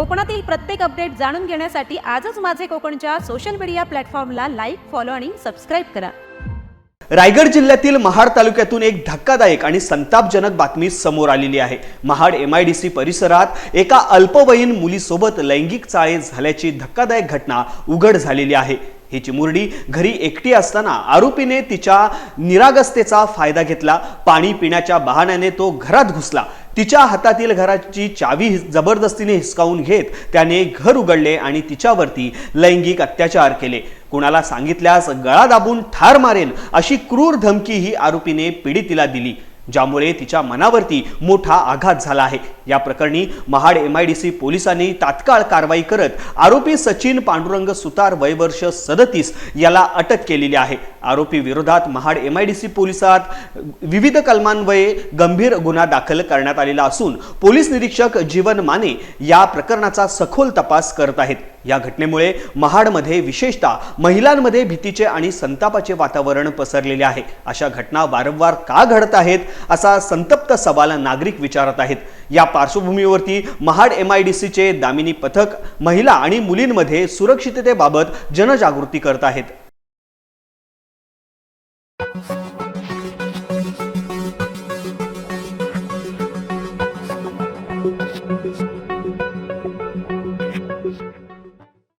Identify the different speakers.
Speaker 1: कोकणातील प्रत्येक अपडेट जाणून घेण्यासाठी आजच माझे कोकणच्या सोशल मीडिया प्लॅटफॉर्मला लाईक फॉलो आणि सबस्क्राईब करा.
Speaker 2: रायगड जिल्ह्यातील महाड तालुक्यातून एक धक्कादायक आणि संतापजनक बातमी समोर आलेली आहे. Mahad M I D C परिसरात एका अल्पवयीन मुलीसोबत लैंगिक चाळे झाल्याची धक्कादायक घटना उघड झालेली आहे. ही चिमुरडी घरी एकटी असताना आरोपीने तिच्या निरागसतेचा फायदा घेतला. पाणी पिण्याच्या बहाण्याने तो घरात घुसला. तिच्या हातातील घराची चावी जबरदस्तीने हिसकावून घेत त्याने घर उघडले आणि तिच्यावरती लैंगिक अत्याचार केले. कुणाला सांगितल्यास गळा दाबून ठार मारेन अशी क्रूर धमकी ही आरोपीने पीडितीला दिली. ज्यामुळे तिच्या मनावरती मोठा आघात झाला आहे. या प्रकरणी Mahad M I D C पोलिसांनी तात्काळ कारवाई करत आरोपी सचिन पांडुरंग सुतार वयवर्ष सदतीस याला अटक केलेली आहे. आरोपी विरोधात Mahad M I D C पोलिसात विविध कलमान्वये गंभीर गुन्हा दाखल करण्यात आलेला असून पोलीस निरीक्षक जीवन माने या प्रकरणाचा सखोल तपास करत आहेत. या घटनेमुळे महाडमध्ये विशेषतः महिलांमध्ये भीतीचे आणि संतापाचे वातावरण पसरलेले आहे. अशा घटना वारंवार का घडत आहेत? असा संतप्त सवाल नागरिक विचारत आहेत. या पार्श्वभूमीवरती महाड एम आय डी सीचे दामिनी पथक महिला आणि मुलींमध्ये सुरक्षिततेबाबत जनजागृती करत आहेत.